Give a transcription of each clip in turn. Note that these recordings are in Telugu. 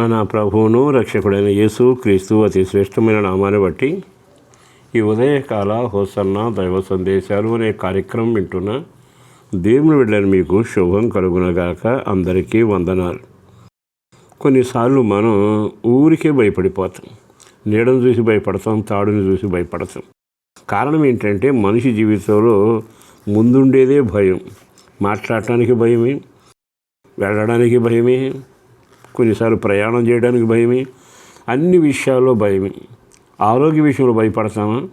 మన ప్రభువును రక్షకుడైన యేసు క్రీస్తు అతి శ్రేష్టమైన నామాన్ని బట్టి ఈ ఉదయకాల హోసన్న దైవ సందేశాలు అనే కార్యక్రమం వింటున్న దేవుని వెళ్ళని మీకు శుభం కలుగునగాక అందరికీ వందనాలు. కొన్నిసార్లు మనం ఊరికే భయపడిపోతాం నీడను చూసి భయపడతాం తాడుని చూసి భయపడతాం. కారణం ఏంటంటే మనిషి జీవితంలో ముందుండేదే భయం. మాట్లాడటానికి భయమే వెళ్ళడానికి భయమే కొన్నిసార్లు ప్రయాణం చేయడానికి భయమే. అన్ని విషయాల్లో భయమే. ఆరోగ్య విషయంలో భయపడతామా?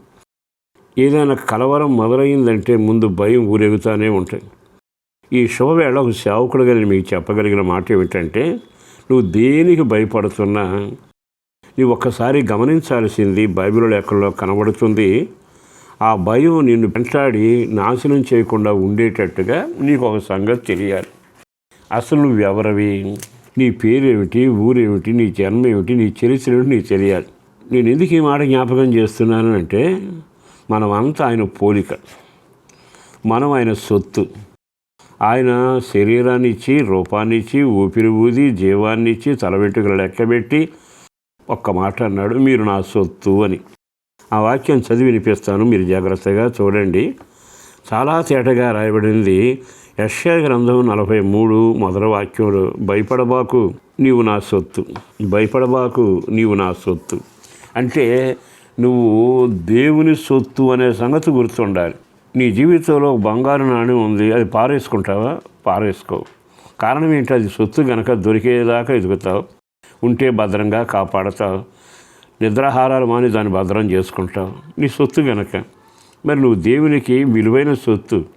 ఏదైనా కలవరం మొదలైందంటే ముందు భయం ఊరేగుతానే ఉంటాయి ఈ శుభవేళ ఒక సేవకుడుగా నేను మీకు చెప్పగలిగిన మాట ఏమిటంటే నువ్వు దేనికి భయపడుతున్నా నువ్వు ఒక్కసారి గమనించాల్సింది బైబిల్ లెక్కల్లో కనబడుతుంది. ఆ భయం నిన్ను పెంటాడి నాశనం చేయకుండా ఉండేటట్టుగా నీకు ఒక సంగతి తెలియాలి. అసలు నువ్వు ఎవరవి నీ పేరేమిటి ఊరేమిటి నీ జన్మ ఏమిటి నీ చరిత్ర ఏమిటి నీకు తెలియాలి. నేను ఎందుకు ఈ మాట జ్ఞాపకం చేస్తున్నాను అంటే మనం అంతా ఆయన పోలిక. మనం ఆయన సొత్తు. ఆయన శరీరాన్ని ఇచ్చి రూపాన్ని ఇచ్చి ఊపిరి ఊది జీవాన్ని ఇచ్చి తల వెంట్రుకలు లెక్కబెట్టి ఒక్క మాట అన్నాడు మీరు నా సొత్తు అని. ఆ వాక్యం చదివి వినిపిస్తాను మీరు జాగ్రత్తగా చూడండి. చాలా తేటగా రాయబడింది యశ్యా గ్రంథం నలభై మూడు మొదటి వాక్యంలో భయపడబాకు నీవు నా సొత్తు. భయపడబాకు నీవు నా సొత్తు. అంటే నువ్వు దేవుని సొత్తు అనే సంగతి గుర్తుండాలి. నీ జీవితంలో బంగారు నాణ్యం ఉంది అది పారేసుకుంటావా? పారేసుకో. కారణం ఏంటి? అది సొత్తు గనక దొరికేదాకా ఎదుగుతావు. ఉంటే భద్రంగా కాపాడతావు. నిద్రాహారాలు మాని దాన్ని భద్రం చేసుకుంటావు. నీ సొత్తు గనక. మరి నువ్వు దేవునికి విలువైన సొత్తు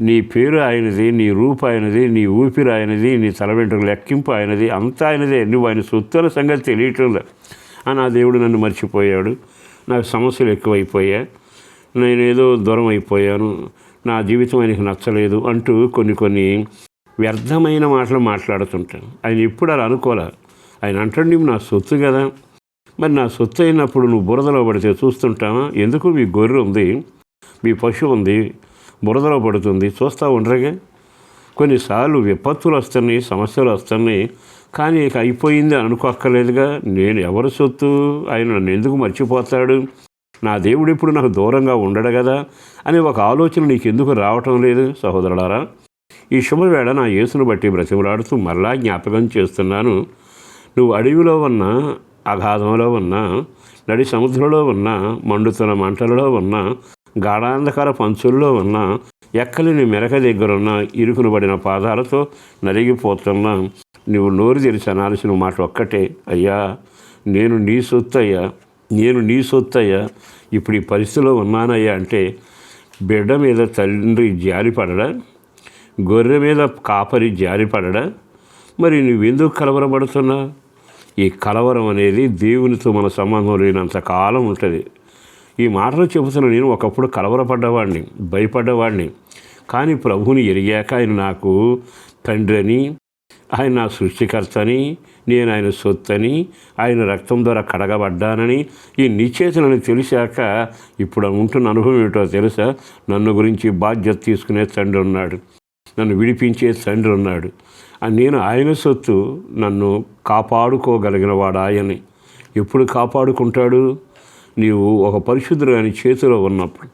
నీ పేరు ఆయనది నీ రూపు ఆయనది నీ ఊపిరి ఆయనది నీ తల వెంట్రుక లెక్కింపు ఆయనది అంతా ఆయనదే. నువ్వు ఆయన సొత్తుల సంగతి తెలియటంలే ఆ నా దేవుడు నన్ను మర్చిపోయాడు. నాకు సమస్యలు ఎక్కువైపోయా నేను ఏదో దూరం అయిపోయాను. నా జీవితం ఆయనకు నచ్చలేదు అంటూ కొన్ని కొన్ని వ్యర్థమైన మాటలు మాట్లాడుతుంటాను. ఆయన ఎప్పుడు అలా అనుకోలే. ఆయన అంటాడు నువ్వు నా సొత్తు కదా. మరి నా సొత్తు అయినప్పుడు నువ్వు బురదలో పడితే చూస్తుంటావా? ఎందుకు? మీ గొర్రె ఉంది. మీ పశువు ఉంది. బురదలో పడుతుంది. చూస్తూ ఉండరుగా. కొన్నిసార్లు విపత్తులు వస్తున్నాయి సమస్యలు వస్తున్నాయి. కానీ ఇక అయిపోయింది అనుకోక్కర్లేదుగా నేను ఎవరు సొత్తు? ఆయన నన్ను ఎందుకు మర్చిపోతాడు? నా దేవుడు ఇప్పుడు నాకు దూరంగా ఉండడు కదా? అనే ఒక ఆలోచన నీకు ఎందుకు రావటం లేదు సహోదరులారా? ఈ శుభవేళ నా యేసును బట్టి బ్రతిమలాడుతూ మరలా జ్ఞాపకం చేస్తున్నాను. నువ్వు అడవిలో ఉన్న అగాధంలో ఉన్న నడి సముద్రంలో ఉన్న మండుతున్న మంటలలో ఉన్న గాఢాంధకార పంచుల్లో ఉన్న ఎక్కలేని మెరక దగ్గరున్న ఇరుకును పడిన పాదాలతో నలిగిపోతున్నా నువ్వు నోరు తెరిచి అనాల్సిన మాట ఒక్కటే అయ్యా. నేను నీ సొత్తయ్యా. నేను నీ సొత్తయ్యా. ఇప్పుడు ఈ పరిస్థితిలో ఉన్నానయ్యా అంటే బిడ్డ మీద తండ్రి జారిపడడా? గొర్రె మీద కాపరి జారిపడడా? మరి నువ్వెందుకు కలవరపడుతున్నా? ఈ కలవరం అనేది దేవునితో మన సంబంధం లేనంత కాలం ఉంటుంది. ఈ మాటలు చెబుతున్న నేను ఒకప్పుడు కలవరపడ్డవాడిని భయపడ్డవాడిని. కానీ ప్రభువుని ఎరిగాక ఆయన నాకు తండ్రి అని ఆయన నా సృష్టికర్త అని నేను ఆయన సొత్తని ఆయన రక్తం ద్వారా కడగబడ్డానని ఈ నిశ్చేతనని తెలిసాక ఇప్పుడు ఉంటున్న అనుభవం ఏమిటో తెలుసా? నన్ను గురించి బాధ్యత తీసుకునే తండ్రి ఉన్నాడు. నన్ను విడిపించే తండ్రి ఉన్నాడు. నేను ఆయన సొత్తు నన్ను కాపాడుకోగలిగిన వాడు ఆయన్ని ఎప్పుడు కాపాడుకుంటాడు? నీవు ఒక పరిశుద్ధుడు ఆయన చేతిలో ఉన్నప్పుడు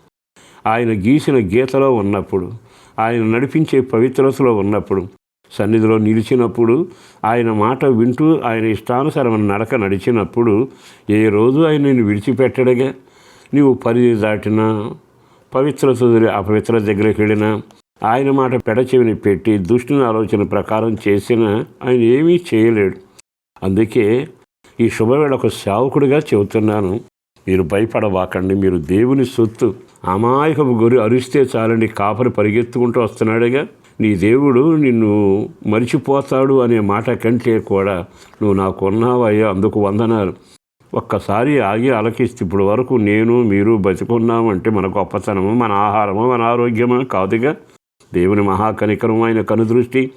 ఆయన గీసిన గీతలో ఉన్నప్పుడు ఆయన నడిపించే పవిత్రతలో ఉన్నప్పుడు సన్నిధిలో నిలిచినప్పుడు ఆయన మాట వింటూ ఆయన ఇష్టానుసారమైన నడక నడిచినప్పుడు ఏ రోజు ఆయన నిన్ను విడిచిపెట్టడగా? నీవు పరిధి దాటినా పవిత్రత అపవిత్ర దగ్గరికి వెళ్ళినా ఆయన మాట పెడచెవిని పెట్టి దుష్టుని ఆలోచన ప్రకారం చేసినా ఆయన ఏమీ చేయలేడు. అందుకే ఈ శుభవేళ ఒక సేవకుడిగా చెబుతున్నాను. మీరు భయపడవాకండి మీరు దేవుని సొత్తు అమాయకపు గురి అరిస్తే చాలండి కాపరి పరిగెత్తుకుంటూ వస్తున్నాడుగా. నీ దేవుడు నిన్ను మరిచిపోతాడు అనే మాట కంటే కూడా నువ్వు నాకు ఉన్నావయ్యా అందుకు వందనాలు. ఒక్కసారి ఆగి ఆలకిస్తే ఇప్పుడు వరకు నేను మీరు బతికున్నామంటే మన గొప్పతనము మన ఆహారము మన ఆరోగ్యము కాదుగా. దేవుని మహాకనికరం ఆయన కనుదృష్టి.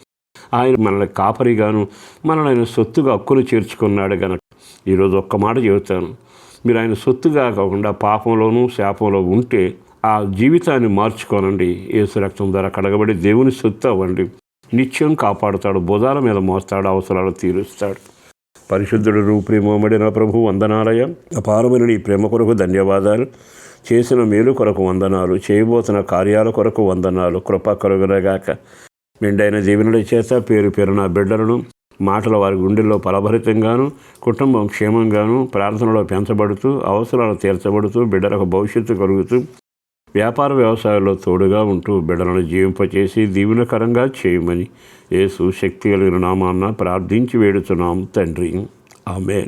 ఆయన మనల్ని కాపరిగాను మనల్ని ఆయన సొత్తుగా హక్కులు చేర్చుకున్నాడు గనక. ఈరోజు ఒక్క మాట చెబుతాను. మీరు ఆయన సొత్తుగా కాకుండా పాపంలోనూ శాపంలో ఉంటే ఆ జీవితాన్ని మార్చుకోనండి. ఏసు రక్తం ద్వారా కడగబడి దేవుని సొత్తు అవ్వండి. నిత్యం కాపాడుతాడు బుధాల మీద మోస్తాడు అవసరాలు తీరుస్తాడు. పరిశుద్ధుడు ప్రేమమడిన ప్రభు వందనాలయ. అపారమైన నీ ప్రేమ కొరకు ధన్యవాదాలు. చేసిన మేలు కొరకు వందనాలు. చేయబోతున్న కార్యాల కొరకు వందనాలు. కృప కలుగునగాక. మెండైన దీవెనల చేత పేరు పేరున బిడ్డలను మాటల వారి గుండెల్లో ఫలభరితంగాను కుటుంబం క్షేమంగాను ప్రార్థనలో పెంచబడుతూ అవసరాలు తీర్చబడుతూ బిడ్డలకు భవిష్యత్తు కలుగుతూ వ్యాపార వ్యవసాయాల్లో తోడుగా ఉంటూ బిడ్డలను జీవింపచేసి దీవెనకరంగా చేయమని ఏసు శక్తి కలిగిన నామాన్న ప్రార్థించి వేడుతున్నాం తండ్రి. ఆమె